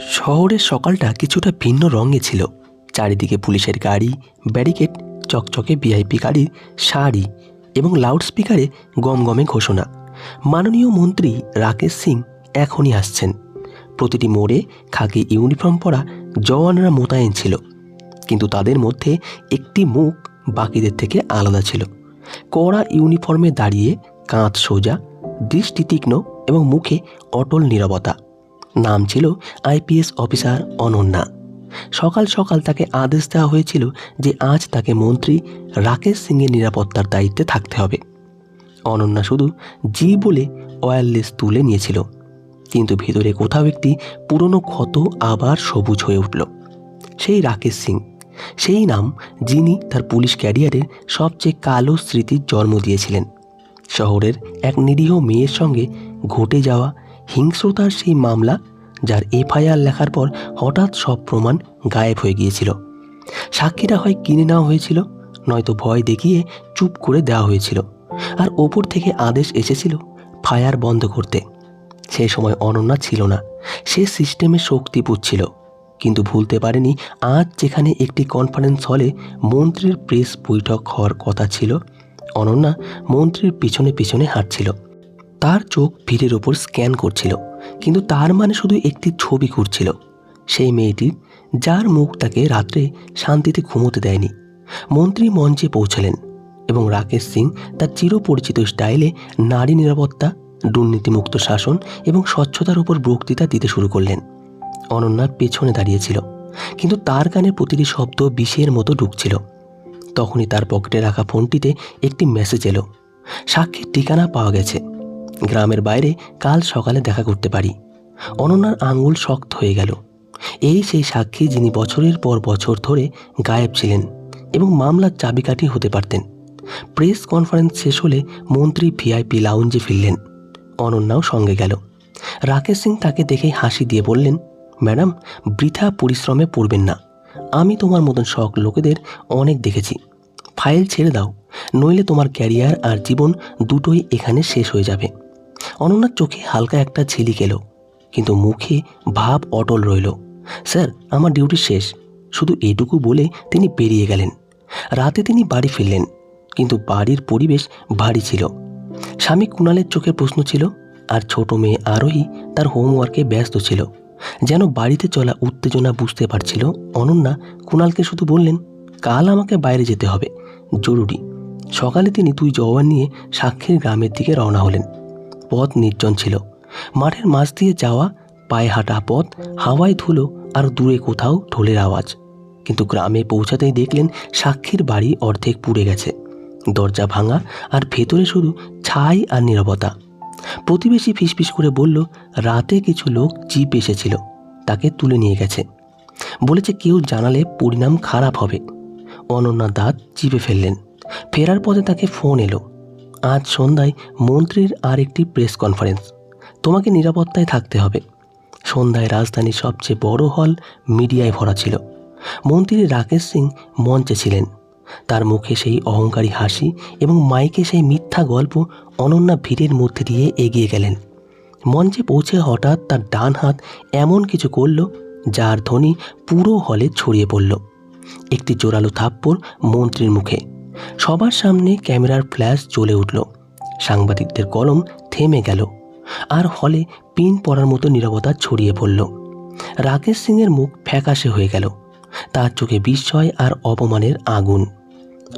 শহরের সকালটা কিছুটা ভিন্ন রঙে ছিল। চারিদিকে পুলিশের গাড়ি, ব্যারিকেড, চকচকে ভিআইপি গাড়ির শাড়ি এবং লাউডস্পিকারে গমগমে ঘোষণা। মাননীয় মন্ত্রী রাকেশ সিং এখনই আসছেন। প্রতিটি মোড়ে খাকি ইউনিফর্ম পরা জওয়ানরা মোতায়েন ছিল। কিন্তু তাদের মধ্যে একটি মুখ বাকিদের থেকে আলাদা ছিল। কড়া ইউনিফর্মে দাঁড়িয়ে কাঁধ সোজা দৃষ্টি তীক্ষ্ণ এবং মুখে অটল নীরবতা। নাম ছিল আইপিএস অফিসার অনন্যা। সকাল সকাল তাকে আদেশ দেওয়া হয়েছিল যে আজ তাকে মন্ত্রী রাকেশ সিংয়ের নিরাপত্তার দায়িত্বে থাকতে হবে। অনন্যা শুধু জি বলে ওয়্যারলেস তুলে নিয়েছিল, কিন্তু ভিতরে কোথাও একটি পুরনো ক্ষত আবার সবুজ হয়ে উঠল। সেই রাকেশ সিং, সেই নাম যিনি তার পুলিশ ক্যারিয়ারের সবচেয়ে কালো স্মৃতির জন্ম দিয়েছিলেন। শহরের এক নিরীহ মেয়ের সঙ্গে ঘটে যাওয়া হিংস্রতার সেই মামলা যার এফআইআর লেখার পর হঠাৎ সব প্রমাণ গায়েব হয়ে গিয়েছিল। সাক্ষীরা হয় কিনে নেওয়া হয়েছিল, নয়তো ভয় দেখিয়ে চুপ করে দেওয়া হয়েছিল। আর ওপর থেকে আদেশ এসেছিল ফায়ার বন্ধ করতে। সে সময় অনন্যা ছিল না। সে সিস্টেমে শক্তি পুচ্ছিল কিন্তু ভুলতে পারেনি, আজ যেখানে একটি কনফারেন্স হলে মন্ত্রীর প্রেস বৈঠক হওয়ার কথা ছিল, অনন্যা মন্ত্রীর পিছনে পিছনে হাঁটছিল। তার চোখ ভিড়ের ওপর স্ক্যান করছিল, কিন্তু তার মানে শুধু একটি ছবি ঘুরছিল। সেই মেয়েটি, যার মুখ তাকে রাত্রে শান্তিতে ঘুমোতে দেয়নি, মন্ত্রী মঞ্চে পৌঁছালেন এবং রাকেশ সিং তার চিরপরিচিত স্টাইলে নারী নিরাপত্তা, দুর্নীতিমুক্ত শাসন এবং স্বচ্ছতার উপর বক্তৃতা দিতে শুরু করলেন। অনন্যা পেছনে দাঁড়িয়েছিল, কিন্তু তার কানে প্রতিটি শব্দ বিষের মতো ঢুকছিল তখনই তার পকেটে রাখা ফোনটিতে একটি মেসেজ এলো, সাক্ষীর ঠিকানা পাওয়া গেছে। গ্রামের বাইরে কাল সকালে দেখা করতে পারি। অনন্যার আঙ্গুল শক্ত হয়ে গেল। এই সেই সাক্ষী যিনি বছরের পর বছর ধরে গায়েব ছিলেন এবং মামলার চাবিকাঠি হতে পারতেন। প্রেস কনফারেন্স শেষ হলে মন্ত্রী ভিআইপি লাউঞ্জে ফিরলেন। অনন্যাও সঙ্গে গেল। রাকেশ সিং তাকে দেখে হাসি দিয়ে বললেন, ম্যাডাম, বৃথা পরিশ্রমে পড়বেন না। আমি তোমার মতন শখ লোকেদের অনেক দেখেছি। ফাইল ছেড়ে দাও, নইলে তোমার ক্যারিয়ার আর জীবন দুটোই এখানে শেষ হয়ে যাবে। অনন্যার চোখে হালকা একটা ঝিলিক এলো কিন্তু মুখে ভাব অটল রইল। স্যার, আমার ডিউটি শেষ। শুধু এটুকু বলে তিনি বেরিয়ে গেলেন। রাতে তিনি বাড়ি ফিরলেন, কিন্তু বাড়ির পরিবেশ ভারী ছিল। স্বামী কুণালের চোখে প্রশ্ন ছিল, আর ছোট মেয়ে আরোহী তার হোমওয়ার্কে ব্যস্ত ছিল। যেন বাড়িতে চলা উত্তেজনা বুঝতে পারছিল, অনন্যা কুণালকে শুধু বললেন, কাল আমাকে বাইরে যেতে হবে। জরুরি। সকালে তিনি দুই জওয়ান নিয়ে সাক্ষীর গ্রামের দিকে রওনা হলেন। পথ নির্জন ছিল। মাঠের মাছ দিয়ে যাওয়া, পায়ে হাঁটা পথ, হাওয়ায় ধুলো আর দূরে কোথাও ঢোলের আওয়াজ। কিন্তু গ্রামে পৌঁছাতেই দেখলেন সাক্ষীর বাড়ি অর্ধেক পুড়ে গেছে। দরজা ভাঙা আর ভেতরে শুধু ছাই আর নীরবতা। প্রতিবেশী ফিসফিস করে বলল, রাতে কিছু লোক জিপ এসেছিল। তাকে তুলে নিয়ে গেছে। বলেছে কেউ জানালে পরিণাম খারাপ হবে। অনন্যা দাঁত চিপে ফেললেন। ফেরার পথে তাকে ফোন এলো। আজ সন্ধ্যায় মন্ত্রীর আর একটি প্রেস কনফারেন্স। তোমাকে নিরাপত্তায় থাকতে হবে। সন্ধ্যায় রাজধানীর সবচেয়ে বড় হল মিডিয়ায় ভরা ছিল। মন্ত্রী রাকেশ সিং মঞ্চে ছিলেন। তার মুখে সেই অহংকারী হাসি এবং মাইকে সেই মিথ্যা গল্প অনন্যা ভিড়ের মধ্যে দিয়ে এগিয়ে গেলেন। মঞ্চে পৌঁছে হঠাৎ তার ডান হাত এমন কিছু করল, যার ধ্বনি পুরো হলে ছড়িয়ে পড়ল। একটি জোরালো থাপ্পড় মন্ত্রীর মুখে। সবার সামনে ক্যামেরার ফ্ল্যাশ জ্বলে উঠল। সাংবাদিকদের কলম থেমে গেল আর হলে পিন পড়ার মতো নীরবতা ছড়িয়ে পড়ল। রাকেশ সিংয়ের মুখ ফ্যাকাশে হয়ে গেল। তার চোখে বিস্ময় আর অপমানের আগুন।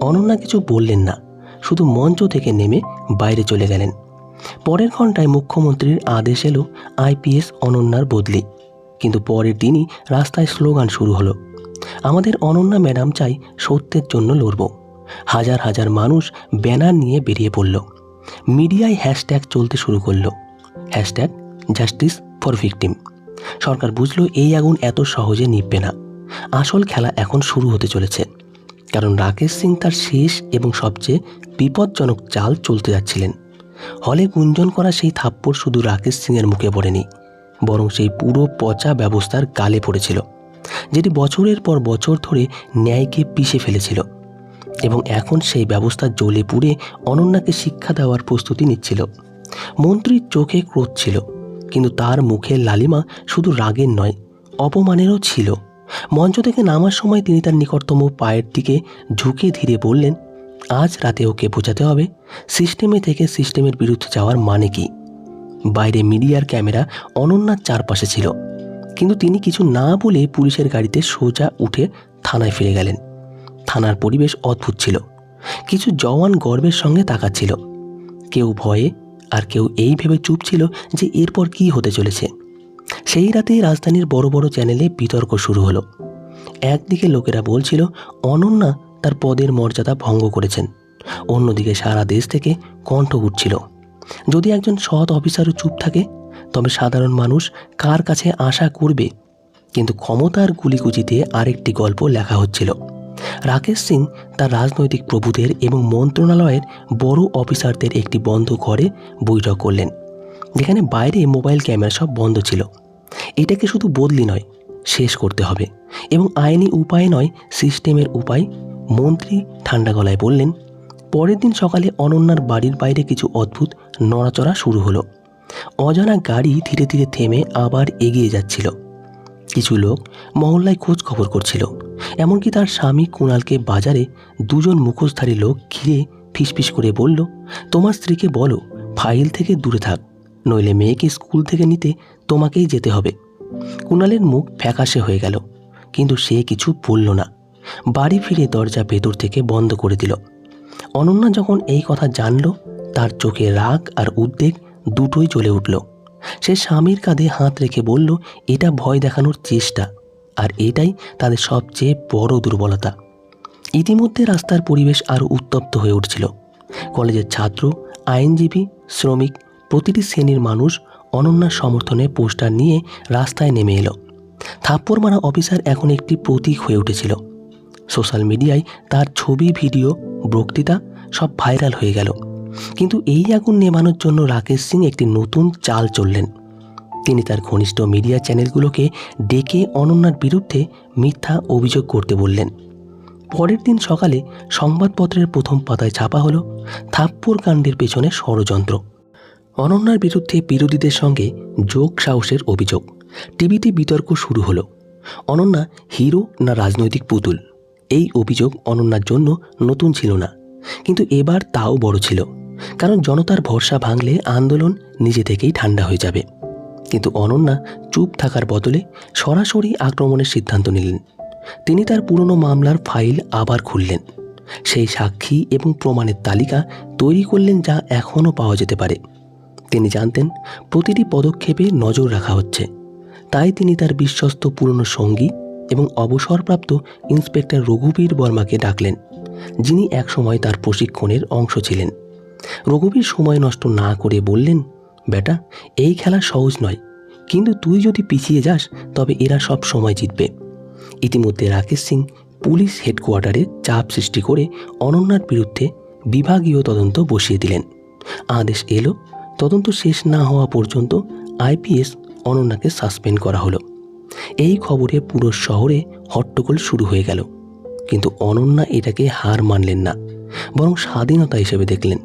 অনন্যা কিছু বললেন না, শুধু মঞ্চ থেকে নেমে বাইরে চলে গেলেন। পরের ঘন্টায় মুখ্যমন্ত্রীর আদেশ এলো আইপিএস অনন্যার বদলি। কিন্তু পরের দিনই রাস্তায় স্লোগান শুরু হলো। আমাদের অনন্যা ম্যাডাম চাই সত্যের জন্য লড়ব। হাজার হাজার মানুষ ব্যানার নিয়ে বেরিয়ে পড়ল। মিডিয়ায় হ্যাশট্যাগ চলতে শুরু করল। Hashtag justice for victim. সরকার বুঝলো এই আগুন এত সহজে নিববে না। আসল খেলা এখন শুরু হতে চলেছে। কারণ রাকেশ সিং তার শেষ এবং সবচেয়ে বিপজ্জনক চাল চলতে যাচ্ছিলেন। হলে গুঞ্জন করা সেই থাপ্পড় শুধু রাকেশ সিংয়ের মুখে পড়েনি, বরং সেই পুরো পচা ব্যবস্থার গালে পড়েছিল, যেটি বছরের পর বছর ধরে ন্যায়কে পিষে ফেলেছিল। এবং এখন সেই ব্যবস্থা জ্বলে পুড়ে অনন্যাকে শিক্ষা দেওয়ার প্রস্তুতি নিচ্ছিল। মন্ত্রীর চোখে ক্রোধ ছিল, কিন্তু তার মুখের লালিমা শুধু রাগের নয়, অপমানেরও ছিল। মঞ্চ থেকে নামার সময় তিনি তার নিকটতম পায়ের দিকে ঝুঁকে ধীরে বললেন, আজ রাতে ওকে বোঝাতে হবে, সিস্টেমে থেকে সিস্টেমের বিরুদ্ধে যাওয়ার মানে কি? বাইরে মিডিয়ার ক্যামেরা অনন্যার চারপাশে ছিল, কিন্তু তিনি কিছু না বলে পুলিশের গাড়িতে সোজা উঠে থানায় ফিরে গেলেন। থানার পরিবেশ অদ্ভুত ছিল। কিছু জওয়ান গর্বের সঙ্গে তাকাচ্ছিল। কেউ ভয়ে আর কেউ এই ভেবে চুপ ছিল যে এরপর কি হতে চলেছে। সেই রাতেই রাজধানীর বড় বড় চ্যানেলে বিতর্ক শুরু হলো। একদিকে লোকেরা বলছিল, অনন্যা তার পদের মর্যাদা ভঙ্গ করেছেন। অন্যদিকে সারা দেশ থেকে কণ্ঠ উঠছিল যদি একজন সৎ অফিসারও চুপ থাকে, তবে সাধারণ মানুষ কার কাছে আশা করবে? কিন্তু ক্ষমতার গুলিগুজিতে আরেকটি গল্প লেখা হচ্ছিল। রাকেশ সিং তার রাজনৈতিক প্রভুদের এবং মন্ত্রণালয়ের বড় অফিসারদের একটি বন্ধ ঘরে বৈঠক করলেন। যেখানে বাইরে মোবাইল ক্যামেরা সব বন্ধ ছিল। এটাকে শুধু বদলি নয়, শেষ করতে হবে এবং আইনি উপায় নয়, সিস্টেমের উপায়, মন্ত্রী ঠান্ডা গলায় বললেন, পরের দিন সকালে অনন্যার বাড়ির বাইরে কিছু অদ্ভুত নড়াচড়া শুরু হলো। অজানা গাড়ি ধীরে ধীরে থেমে আবার এগিয়ে যাচ্ছিল। কিছু লোক মহল্লায় খোঁজ খবর করছিল। এমনকি তার স্বামী কুণালকে বাজারে দুজন মুখোশধারী লোক ঘিরে ফিসফিস করে বলল, তোমার স্ত্রীকে বলো, ফাইল থেকে দূরে থাক, নইলে মেয়েকে স্কুল থেকে নিতে তোমাকেই যেতে হবে। কুণালের মুখ ফ্যাকাশে হয়ে গেল, কিন্তু সে কিছু বলল না। বাড়ি ফিরে দরজা ভেতর থেকে বন্ধ করে দিল। অনন্যা যখন এই কথা জানল, তার চোখে রাগ আর উদ্বেগ দুটোই জ্বলে উঠল। সে স্বামীর কাঁধে হাত রেখে বলল, এটা ভয় দেখানোর চেষ্টা আর এটাই তাদের সবচেয়ে বড় দুর্বলতা। ইতিমধ্যে রাস্তার পরিবেশ আরও উত্তপ্ত হয়ে উঠছিল। কলেজের ছাত্র, আইনজীবী, শ্রমিক প্রতিটি শ্রেণির মানুষ অনন্যার সমর্থনে পোস্টার নিয়ে রাস্তায় নেমে এলো। থাপ্পড় মারা অফিসার এখন একটি প্রতীক হয়ে উঠেছিল। সোশ্যাল মিডিয়ায় তার ছবি, ভিডিও, বক্তৃতা সব ভাইরাল হয়ে গেল। কিন্তু এই আগুন নেভানোর জন্য রাকেশ সিং একটি নতুন চাল চললেন। তিনি তার ঘনিষ্ঠ মিডিয়া চ্যানেলগুলোকে ডেকে অনন্যার বিরুদ্ধে মিথ্যা অভিযোগ করতে বললেন। পরের দিন সকালে সংবাদপত্রের প্রথম পাতায় ছাপা হলো থাপ্পড় কাণ্ডের পেছনে ষড়যন্ত্র। অনন্যার বিরুদ্ধে বিরোধীদের সঙ্গে যোগ সাহসের অভিযোগ। টিভিতে বিতর্ক শুরু হলো। অনন্যা হিরো না রাজনৈতিক পুতুল? এই অভিযোগ অনন্যার জন্য নতুন ছিল না। কিন্তু এবার তাও বড় ছিল। কারণ জনতার ভরসা ভাঙলে আন্দোলন নিজে থেকেই ঠান্ডা হয়ে যাবে। কিন্তু অনন্যা চুপ থাকার বদলে সরাসরি আক্রমণের সিদ্ধান্ত নিলেন। তিনি তার পুরনো মামলার ফাইল আবার খুললেন। সেই সাক্ষী এবং প্রমাণের তালিকা তৈরি করলেন যা এখনও পাওয়া যেতে পারে। তিনি জানতেন প্রতিটি পদক্ষেপে নজর রাখা হচ্ছে। তাই তিনি তার বিশ্বস্ত পুরনো সঙ্গী এবং অবসরপ্রাপ্ত ইন্সপেক্টর রঘুবীর বর্মাকে ডাকলেন, যিনি একসময় তার প্রশিক্ষণের অংশ ছিলেন। রঘুবীর সময় নষ্ট না করে বললেন বেটা, এই খেলা সহজ নয়। কিন্তু তুই যদি পিছিয়ে যাস, তবে এরা সব সময় জিতবে। ইতিমধ্যে রাকেশ সিং পুলিশ হেডকোয়ার্টারে চাপ সৃষ্টি করে অনন্যার বিরুদ্ধে বিভাগীয় তদন্ত বসিয়ে দিলেন। আদেশ এলো, তদন্ত শেষ না হওয়া পর্যন্ত আইপিএস অনন্যাকে সাসপেন্ড করা হলো। এই খবরে পুরো শহরে হট্টগোল শুরু হয়ে গেল। কিন্তু অনন্যা এটাকে হার মানলেন না, বরং স্বাধীনতা হিসেবে দেখলেন।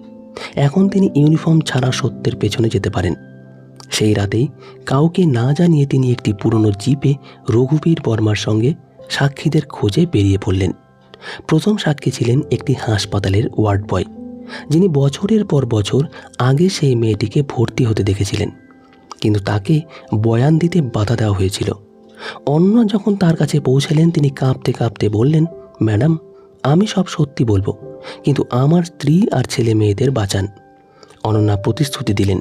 এখন তিনি ইউনিফর্ম ছাড়া সত্যের পেছনে যেতে পারেন। সেই রাতেই কাউকে না জানিয়ে তিনি একটি পুরনো জিপে রঘুবীর বর্মার সঙ্গে সাক্ষীদের খোঁজে বেরিয়ে পড়লেন। প্রথম সাক্ষী ছিলেন একটি হাসপাতালের ওয়ার্ড বয়, যিনি বছরের পর বছর আগে সেই মেয়েটিকে ভর্তি হতে দেখেছিলেন। কিন্তু তাকে বয়ান দিতে বাধা দেওয়া হয়েছিল। অন্য যখন তার কাছে পৌঁছালেন, তিনি কাঁপতে কাঁপতে বললেন, ম্যাডাম, আমি সব সত্যি বলব। কিন্তু আমার স্ত্রী আর ছেলে মেয়েদের বাঁচান। অনন্যা প্রতিশ্রুতি দিলেন,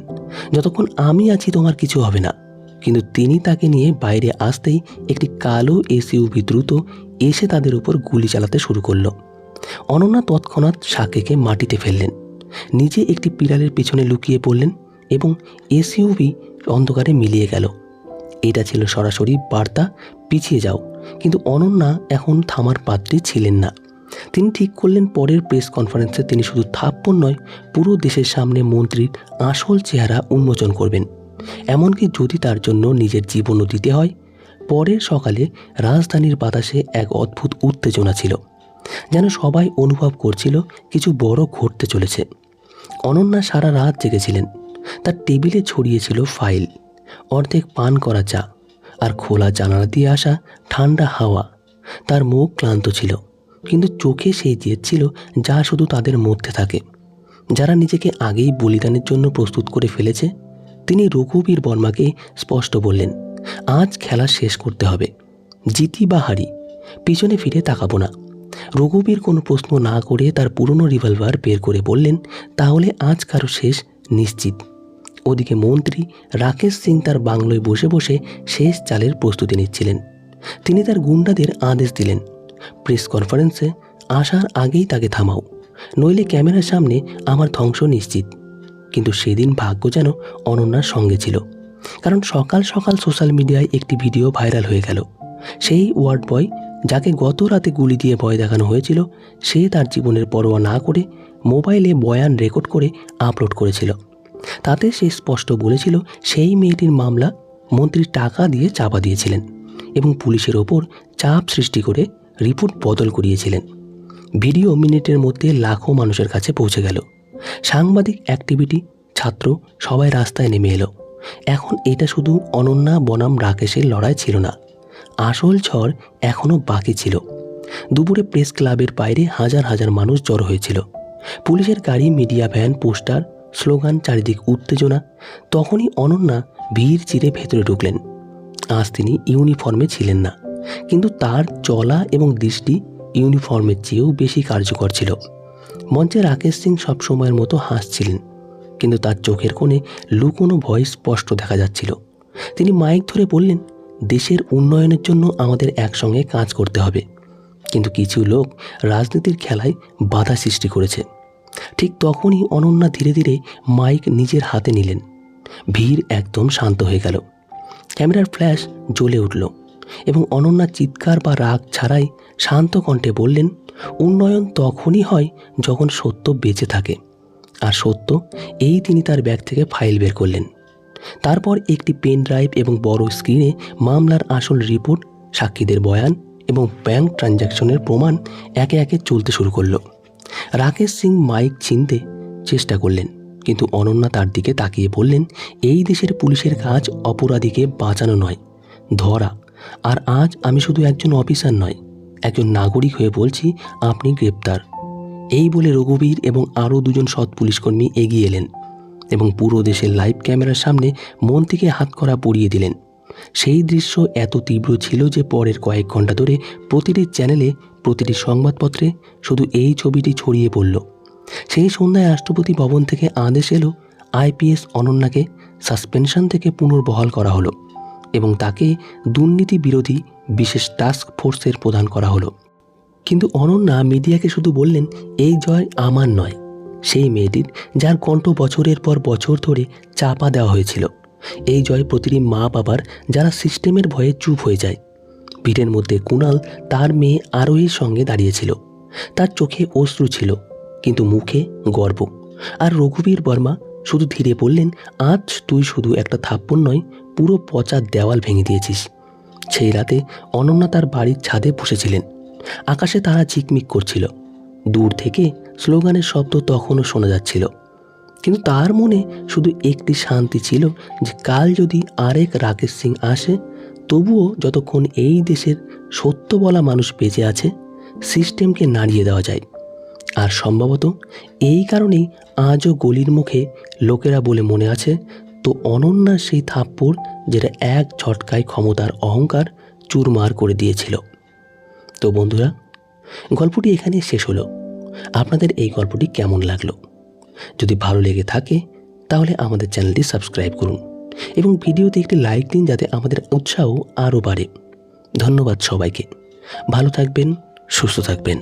যতক্ষণ আমি আছি তোমার কিছু হবে না। কিন্তু তিনি তাকে নিয়ে বাইরে আসতেই একটি কালো এসইউভি দ্রুত এসে তাদের উপর গুলি চালাতে শুরু করল। অনন্যা তৎক্ষণাৎ সাকেকে মাটিতে ফেললেন, নিজে একটি পিলারের পিছনে লুকিয়ে পড়লেন এবং এসইউভি অন্ধকারে মিলিয়ে গেল। এটা ছিল সরাসরি বার্তা, পিছিয়ে যাও। কিন্তু অনন্যা এখন থামার পাত্রী ছিলেন না। তিনি ঠিক করলেন পরের প্রেস কনফারেন্সে তিনি শুধু থাপ্পড় নয়, পুরো দেশের সামনে মন্ত্রীর আসল চেহারা উন্মোচন করবেন। এমনকি যদি তার জন্য নিজের জীবনও দিতে হয়, পরের সকালে রাজধানীর বাতাসে এক অদ্ভুত উত্তেজনা ছিল, যেন সবাই অনুভব করছিল কিছু বড় ঘটতে চলেছে। অনন্যা সারা রাত জেগেছিলেন, তার টেবিলে ছড়িয়েছিল ফাইল, অর্ধেক পান করা চা আর খোলা জানালা দিয়ে আসা ঠান্ডা হাওয়া, তার মুখ ক্লান্ত ছিল। কিন্তু চোখে সেই জেদ ছিল যা শুধু তাদের মধ্যে থাকে। যারা নিজেকে আগেই বলিদানের জন্য প্রস্তুত করে ফেলেছে, তিনি রঘুবীর বর্মাকে স্পষ্ট বললেন, আজ খেলা শেষ করতে হবে। জিতি বা হারি, পিছনে ফিরে তাকাবো না। রঘুবীর কোনো প্রশ্ন না করে তার পুরনো রিভলভার বের করে বললেন, তাহলে আজ কারও শেষ নিশ্চিত। ওদিকে মন্ত্রী রাকেশ সিং তার বাংলোয় বসে বসে শেষ চালের প্রস্তুতি নিচ্ছিলেন। তিনি তার গুন্ডাদের আদেশ দিলেন প্রেস কনফারেন্সে আসার আগেই তাকে থামাও, নইলে ক্যামেরার সামনে আমার ধ্বংস নিশ্চিত। কিন্তু সেদিন ভাগ্য যেন অনন্যার সঙ্গে ছিল, কারণ সকাল সকাল সোশ্যাল মিডিয়ায় একটি ভিডিও ভাইরাল হয়ে গেল। সেই ওয়ার্ড বয় যাকে গত রাতে গুলি দিয়ে ভয় দেখানো হয়েছিল, সে তার জীবনের পরোয়া না করে মোবাইলে বয়ান রেকর্ড করে আপলোড করেছিল। তাতে সে স্পষ্ট বলেছিল, সেই মেয়েটির মামলা মন্ত্রী টাকা দিয়ে চাপা দিয়েছিলেন এবং পুলিশের ওপর চাপ সৃষ্টি করে রিপোর্ট বদল করিয়েছিলেন। ভিডিও মিনিটের মধ্যে লাখো মানুষের কাছে পৌঁছে গেল। সাংবাদিক অ্যাক্টিভিটি, ছাত্র, সবাই রাস্তায় নেমে এলো। এখন এটা শুধু অনন্যা, বনাম, রাকেশের লড়াই ছিল না। আসল ঝড় এখনও বাকি ছিল। দুপুরে প্রেস ক্লাবের বাইরে হাজার হাজার মানুষ জড়ো হয়েছিল। পুলিশের গাড়ি, মিডিয়া ভ্যান, পোস্টার, স্লোগান, চারিদিক উত্তেজনা, তখনই অনন্যা ভিড় চিরে ভেতরে ঢুকলেন। আজ তিনি ইউনিফর্মে ছিলেন না। কিন্তু তার চলা এবং দৃষ্টি ইউনিফর্মের চেয়েও বেশি কার্যকর ছিল। মঞ্চে রাকেশ সিং সবসময়ের মতো হাসছিলেন, কিন্তু তার চোখের কোণে লুকোনো ভয় স্পষ্ট দেখা যাচ্ছিল। তিনি মাইক ধরে বললেন, দেশের উন্নয়নের জন্য আমাদের একসঙ্গে কাজ করতে হবে। কিন্তু কিছু লোক রাজনীতির খেলায় বাধা সৃষ্টি করেছে। ঠিক তখনই অনন্যা ধীরে ধীরে মাইক নিজের হাতে নিলেন। ভিড় একদম শান্ত হয়ে গেল। ক্যামেরার ফ্ল্যাশ জ্বলে উঠল। এবং অনন্যা চিৎকার বা রাগ ছাড়াই শান্ত কণ্ঠে বললেন, উন্নয়ন তখনই হয় যখন সত্য বেঁচে থাকে। আর সত্য, এই তিনি তার ব্যাগ থেকে ফাইল বের করলেন। তারপর একটি পেন ড্রাইভ এবং বড় স্ক্রিনে মামলার আসল রিপোর্ট, সাক্ষীদের বয়ান এবং ব্যাংক ট্রানজ্যাকশনের প্রমাণ একে একে চলতে শুরু করল। রাকেশ সিং মাইক চিনতে চেষ্টা করলেন, কিন্তু অনন্যা তার দিকে তাকিয়ে বললেন, এই দেশের পুলিশের কাজ অপরাধীকে বাঁচানো নয়, ধরা আর আজ আমি শুধু একজন অফিসার নয়, একজন নাগরিক হয়ে বলছি আপনি গ্রেপ্তার। এই বলে রঘুবীর এবং আরও দুজন সৎ পুলিশকর্মী এগিয়ে এলেন এবং পুরো দেশের লাইভ ক্যামেরার সামনে মন থেকে হাত করা পরিয়ে দিলেন। সেই দৃশ্য এত তীব্র ছিল যে পরের কয়েক ঘণ্টা ধরে প্রতিটি চ্যানেলে, প্রতিটি সংবাদপত্রে শুধু এই ছবিটি ছড়িয়ে পড়ল। সেই সন্ধ্যায় রাষ্ট্রপতি ভবন থেকে আদেশ এলো, আইপিএস অনন্যাকে সাসপেনশন থেকে পুনর্বহাল করা হলো। এবং তাকে দুর্নীতি বিরোধী বিশেষ টাস্ক ফোর্সের প্রদান করা হলো। কিন্তু অনন্যা মিডিয়াকে শুধু বললেন, এই জয় আমার নয়। সেই মেয়েটির, যার কণ্ঠ বছরের পর বছর ধরে চাপা দেওয়া হয়েছিল। এই জয় প্রতিটি মা বাবার যারা সিস্টেমের ভয়ে চুপ হয়ে যায়। ভিড়ের মধ্যে কুণাল তার মেয়ে আরোহীর সঙ্গে দাঁড়িয়েছিল তার চোখে অশ্রু ছিল, কিন্তু মুখে গর্ব। আর রঘুবীর বর্মা শুধু ধীরে বললেন, আজ তুই শুধু একটা থাপ্পড় নয়, পুরো পচা দেওয়াল ভেঙে দিয়েছিস। সেই রাতে অনন্যা তার বাড়ির ছাদে বসেছিলেন। আকাশে তারা ঝিকমিক করছিল। দূর থেকে স্লোগানের শব্দ তখনও শোনা যাচ্ছিল। কিন্তু তার মনে শুধু একটি শান্তি ছিল যে কাল যদি আরেক রাকেশ সিং আসে, তবুও যতক্ষণ এই দেশের সত্য বলা মানুষ বেঁচে আছে, সিস্টেমকে নাড়িয়ে দেওয়া যায়। আর সম্ভবত এই কারণেই আজও গলির মুখে লোকেরা বলে মনে আছে, তো অনন্যার সেই থাপ্পড় যেটা এক ঝটকায় ক্ষমতার অহংকার চুরমার করে দিয়েছিল। তো বন্ধুরা, গল্পটি এখানে শেষ হলো। আপনাদের এই গল্পটি কেমন লাগল? যদি ভালো লেগে থাকে, তাহলে আমাদের চ্যানেলটি সাবস্ক্রাইব করুন এবং ভিডিওতে একটি লাইক দিন যাতে আমাদের উৎসাহ আরও বাড়ে। ধন্যবাদ সবাইকে। ভালো থাকবেন, সুস্থ থাকবেন।